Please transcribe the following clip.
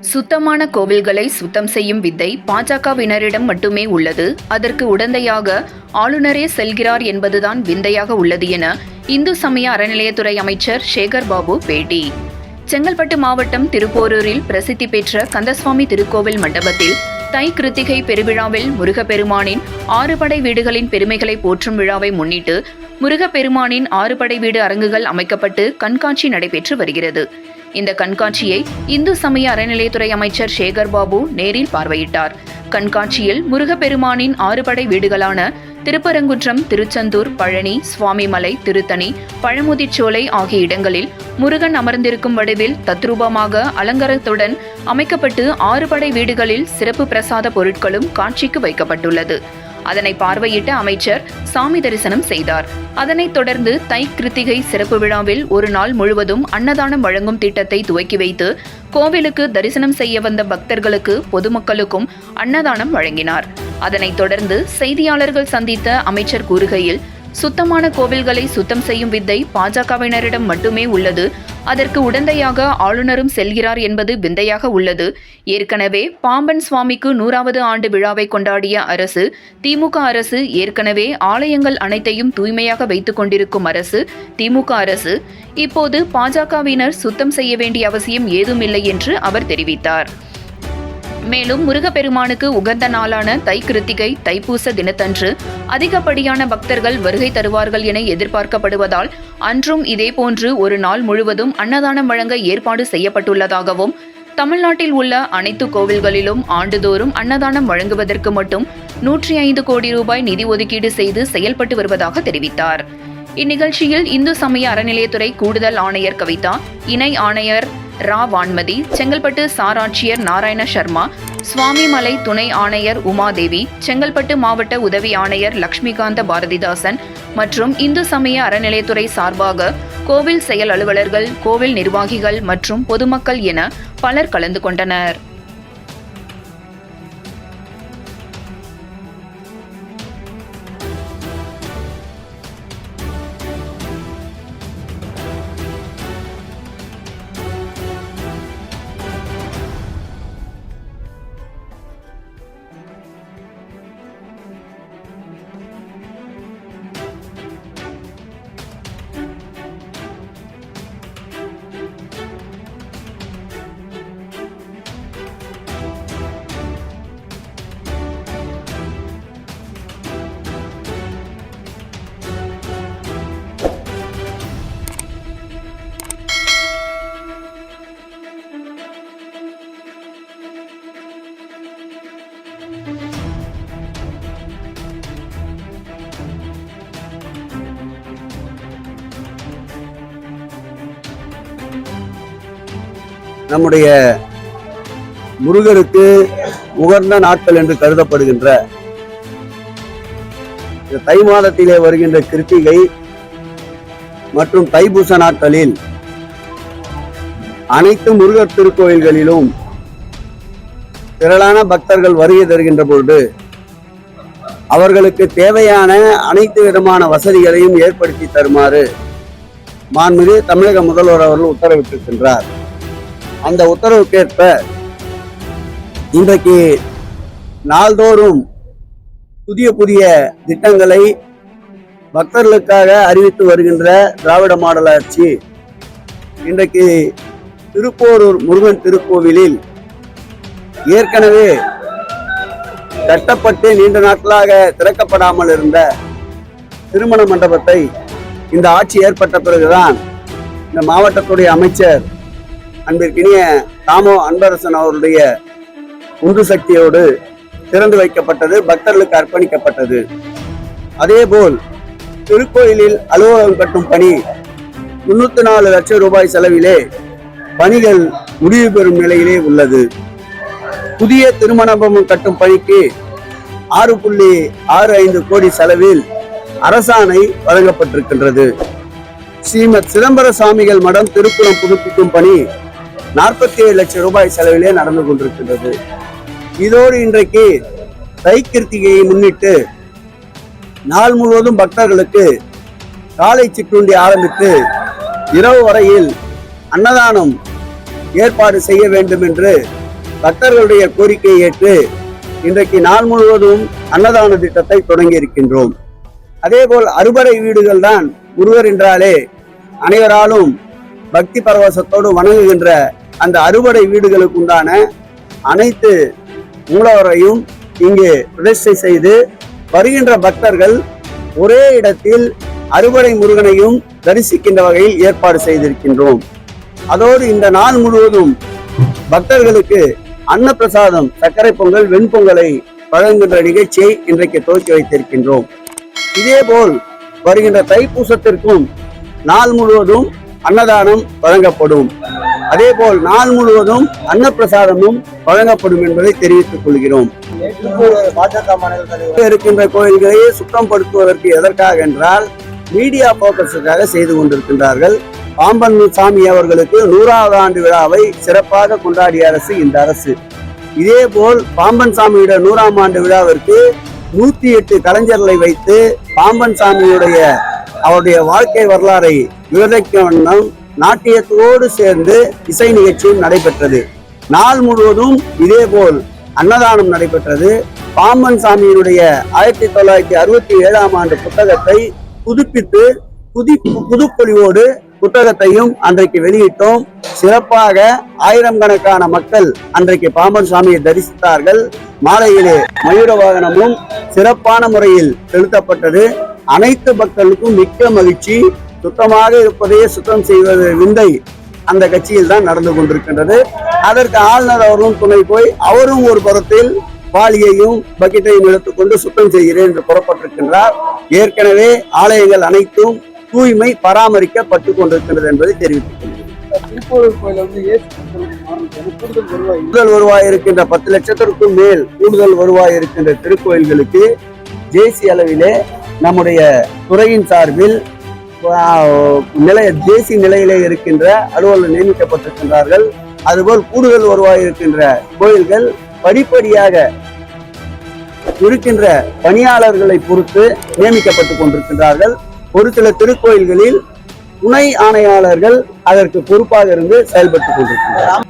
சுத்தமான கோவில்களை சுத்தம் செய்யும் வித்தை பாஜகவினரிடம் மட்டுமே உள்ளது. அதற்கு உடந்தையாக ஆளுநரே செல்கிறார் என்பதுதான் விந்தையாக உள்ளது என இந்து சமய அறநிலையத்துறை அமைச்சர் சேகர் பாபு பேட்டி. செங்கல்பட்டு மாவட்டம் திருப்போரூரில் பிரசித்தி பெற்ற கந்தசுவாமி திருக்கோவில் மண்டபத்தில் தை கிருத்திகை பெருவிழாவில் முருகப்பெருமானின் ஆறுபடை வீடுகளின் பெருமைகளை போற்றும் விழாவை முன்னிட்டு முருகப்பெருமானின் ஆறுபடை வீடு அரங்குகள் அமைக்கப்பட்டு கண்காட்சி நடைபெற்று வருகிறது. இந்த கண்காட்சியை இந்து சமய அறநிலையத்துறை அமைச்சர் சேகர் பாபு நேரில் பார்வையிட்டார். கண்காட்சியில் முருகப்பெருமானின் ஆறுபடை வீடுகளான திருப்பரங்குன்றம் திருச்செந்தூர் பழனி சுவாமிமலை திருத்தணி பழமுதிர்ச்சோலை ஆகிய இடங்களில் முருகன் அமர்ந்திருக்கும் வடிவில் தத்ரூபமாக அலங்காரத்துடன் அமைக்கப்பட்டு ஆறுபடை வீடுகளில் சிறப்பு பிரசாத பொருட்களும் காட்சிக்கு வைக்கப்பட்டுள்ளது. அதனை பார்வையிட்ட அமைச்சர் சாமி தரிசனம் செய்தார். அதனைத் தொடர்ந்து தை கிருத்திகை சிறப்பு விழாவில் ஒரு நாள் முழுவதும் அன்னதானம் வழங்கும் திட்டத்தை துவக்கி வைத்து கோவிலுக்கு தரிசனம் செய்ய வந்த பக்தர்களுக்கு பொதுமக்களுக்கும் அன்னதானம் வழங்கினார். அதனைத் தொடர்ந்து செய்தியாளர்கள் சந்தித்த அமைச்சர் கூறுகையில் சுத்தமான கோவில்களை சுத்தம் செய்யும் வித்தை பாஜகவினரிடம் மட்டுமே உள்ளது. அதற்கு உடந்தையாக ஆளுநரும் செல்கிறார் என்பது விந்தையாக உள்ளது. ஏற்கனவே பாம்பன் சுவாமிக்கு நூறாவது ஆண்டு விழாவை கொண்டாடிய அரசு திமுக அரசு ஏற்கனவே ஆலயங்கள் அனைத்தையும் தூய்மையாக வைத்துக் கொண்டிருக்கும் அரசு திமுக அரசு இப்போது பாஜகவினர் சுத்தம் செய்ய வேண்டிய அவசியம் ஏதுமில்லை என்று அவர் தெரிவித்தார். மேலும் முருகப்பெருமானுக்கு உகந்த நாளான தை கிருத்திகை தைப்பூச தினத்தன்று அதிகப்படியான பக்தர்கள் வருகை தருவார்கள் என எதிர்பார்க்கப்படுவதால் அன்றும் இதேபோன்று ஒரு நாள் முழுவதும் அன்னதானம் வழங்க ஏற்பாடு செய்யப்பட்டுள்ளதாகவும் தமிழ்நாட்டில் உள்ள அனைத்து கோவில்களிலும் ஆண்டுதோறும் அன்னதானம் வழங்குவதற்கு மட்டும் நூற்றி ஐந்து கோடி ரூபாய் நிதி ஒதுக்கீடு செய்து செயல்பட்டு வருவதாக தெரிவித்தார். இந்நிகழ்ச்சியில் இந்து சமய அறநிலையத்துறை கூடுதல் ஆணையர் கவிதா இணை ஆணையர் ரா வான்மதி செங்கல்பட்டு சாராட்சியர் நாராயண சர்மா சுவாமிமலை துணை ஆணையர் உமாதேவி செங்கல்பட்டு மாவட்ட உதவி ஆணையர் லக்ஷ்மிகாந்த பாரதிதாசன் மற்றும் இந்து சமய அறநிலையத்துறை சார்பாக கோவில் செயல் அலுவலர்கள் கோவில் நிர்வாகிகள் மற்றும் பொதுமக்கள் என பலர் கலந்து கொண்டனர். நம்முடைய முருகருக்கு உகந்த நாட்கள் என்று கருதப்படுகின்ற இந்த தை மாதத்திலே வருகின்ற கிருத்திகை மற்றும் தைப்பூச நாட்களில் அனைத்து முருகர் திருக்கோயில்களிலும் திரளான பக்தர்கள் வருகை தருகின்ற பொழுது அவர்களுக்கு தேவையான அனைத்து விதமான வசதிகளையும் ஏற்படுத்தி தருமாறு மாண்புமிகு தமிழக முதல்வர் அவர்கள் உத்தரவிட்டிருக்கின்றார். அந்த உத்தரவுக்கேற்ப இன்றைக்கு நாள்தோறும் புதிய புதிய திட்டங்களை பக்தர்களுக்காக அறிவித்து வருகின்ற திராவிட மாடல் ஆட்சி இன்றைக்கு திருப்போரூர் முருகன் திருக்கோவிலில் ஏற்கனவே கட்டப்பட்டு நீண்ட நாட்களாக திறக்கப்படாமல் இருந்த திருமண மண்டபத்தை இந்த ஆட்சி ஏற்பட்ட பிறகுதான் இந்த மாவட்டத்துடைய அமைச்சர் அன்பிற்கினிய தாமோ அன்பரசன் அவருடைய உந்து சக்தியோடு திறந்து வைக்கப்பட்டது பக்தர்களுக்கு அர்ப்பணிக்கப்பட்டது. அதேபோல் திருக்கோயிலில் அலுவலகம் கட்டும் பணி முன்னூத்தி நாலு லட்சம் ரூபாய் செலவிலே பணிகள் முடிவு பெறும் நிலையிலே உள்ளது. புதிய திருமணபம் கட்டும் பணிக்கு ஆறு புள்ளி ஆறு ஐந்து கோடி செலவில் அரசாணை வழங்கப்பட்டிருக்கின்றது. ஸ்ரீமத் சிதம்பர சுவாமிகள் மடம் திருக்குளம் புதுப்பிக்கும் பணி நாற்பத்தி ஏழு லட்சம் ரூபாய் செலவிலே நடந்து கொண்டிருக்கின்றது. இதோடு இன்றைக்கு தை கிருத்திகையை முன்னிட்டு நாள் முழுவதும் பக்தர்களுக்கு காலை சிற்றுண்டி ஆரம்பித்து இரவு வரையில் அன்னதானம் ஏற்பாடு செய்ய வேண்டும் என்று பக்தர்களுடைய கோரிக்கையை ஏற்று இன்றைக்கு நாள் முழுவதும் அன்னதான திட்டத்தை தொடங்கி இருக்கின்றோம் அதேபோல் அறுபடை வீடுகள் தான் முருகர் என்றாலே அனைவராலும் பக்தி பரவசத்தோடு வணங்குகின்ற அந்த அறுவடை வீடுகளுக்கு உண்டான அனைத்து மூலவரையும் இங்கு பிரதிஷ்டை செய்து வருகின்ற பக்தர்கள் ஒரே இடத்தில் அறுவடை முருகனையும் தரிசிக்கின்ற வகையில் ஏற்பாடு செய்திருக்கின்றோம். அதோடு இந்த நாள் முழுவதும் பக்தர்களுக்கு அன்னப்பிரசாதம் சர்க்கரை பொங்கல் வெண்பொங்கலை வழங்குகின்ற நிகழ்ச்சியை இன்றைக்கு துவக்கி வைத்திருக்கின்றோம். இதேபோல் வருகின்ற தைப்பூசத்திற்கும் நாள் முழுவதும் அன்னதானம் வழங்கப்படும். அதேபோல் நாள் முழுவதும் அன்னப்பிரசாதமும் வழங்கப்படும் என்பதை தெரிவித்துக் கொள்கிறோம். பாஜக மாநில தலைவர் இருக்கின்ற கோயில்களை சுத்தப்படுத்துவதற்கு எதற்காக என்றால் மீடியா போக்கஸுக்காக செய்து கொண்டிருக்கின்றார்கள். பாம்பன் சாமி அவர்களுக்கு நூறாவது ஆண்டு விழாவை சிறப்பாக கொண்டாடிய அரசு இந்த அரசு. இதேபோல் பாம்பன் சாமியுடைய நூறாம் ஆண்டு விழாவிற்கு நூத்தி எட்டு கலைஞர்களை வைத்து பாம்பன் சாமியுடைய அவருடைய வாழ்க்கை வரலாறை விவரிக்க வண்ணம் நாட்டியத்தோடு சேர்ந்து இசை நிகழ்ச்சியும் நடைபெற்றது. நாள் முழுவதும் இதேபோல் அன்னதானம் நடைபெற்றது. பாம்பன் சாமியினுடைய ஆயிரத்தி தொள்ளாயிரத்தி அறுபத்தி ஏழாம் ஆண்டு புத்தகத்தை புதுப்பித்து புதி புதுப்பொழிவோடு புத்தகத்தையும் அன்றைக்கு வெளியிட்டோம். சிறப்பாக ஆயிரம் கணக்கான மக்கள் அன்றைக்கு பாம்பன் சாமியை தரிசித்தார்கள். மாலையிலே மயூர வாகனமும் சிறப்பான முறையில் செலுத்தப்பட்டது. அனைத்து மக்களுக்கும் மிக்க மகிழ்ச்சி. சுத்தமாக இருப்பதையே சுத்தம் செய்வது விந்தை அந்த கட்சியில் தான் நடந்து கொண்டிருக்கின்றது அதற்கு ஆளுநர் அவரும் துணை போய் அவரும் ஒரு புறத்தில் வாளியையும் பக்கெட்டையும் எடுத்துக்கொண்டு சுத்தம் செய்கிறேன் என்று புறப்பட்டிருக்கின்றார் ஏற்கனவே ஆலயங்கள் அனைத்தும் தூய்மை பராமரிக்கப்பட்டு கொண்டிருக்கின்றது என்பதை மாறுது. கூடுதல் வருவாய் இருக்கின்ற பத்து லட்சத்திற்கும் மேல் கூடுதல் வருவாய் இருக்கின்ற திருக்கோயில்களுக்கு ஜேசி அளவிலே நம்முடைய துறையின் சார்பில் நிலைய தேசிய நிலையிலே இருக்கின்ற அலுவலர் நியமிக்கப்பட்டிருக்கின்றார்கள். அதுபோல் கூடுதல் வருவாய் இருக்கின்ற கோயில்கள் படிப்படியாக இருக்கின்ற பணியாளர்களை பொறுத்து நியமிக்கப்பட்டுக் கொண்டிருக்கின்றார்கள். ஒரு சில திருக்கோயில்களில் துணை ஆணையாளர்கள் அதற்கு பொறுப்பாக இருந்து செயல்பட்டுக் கொண்டிருக்கின்றனர்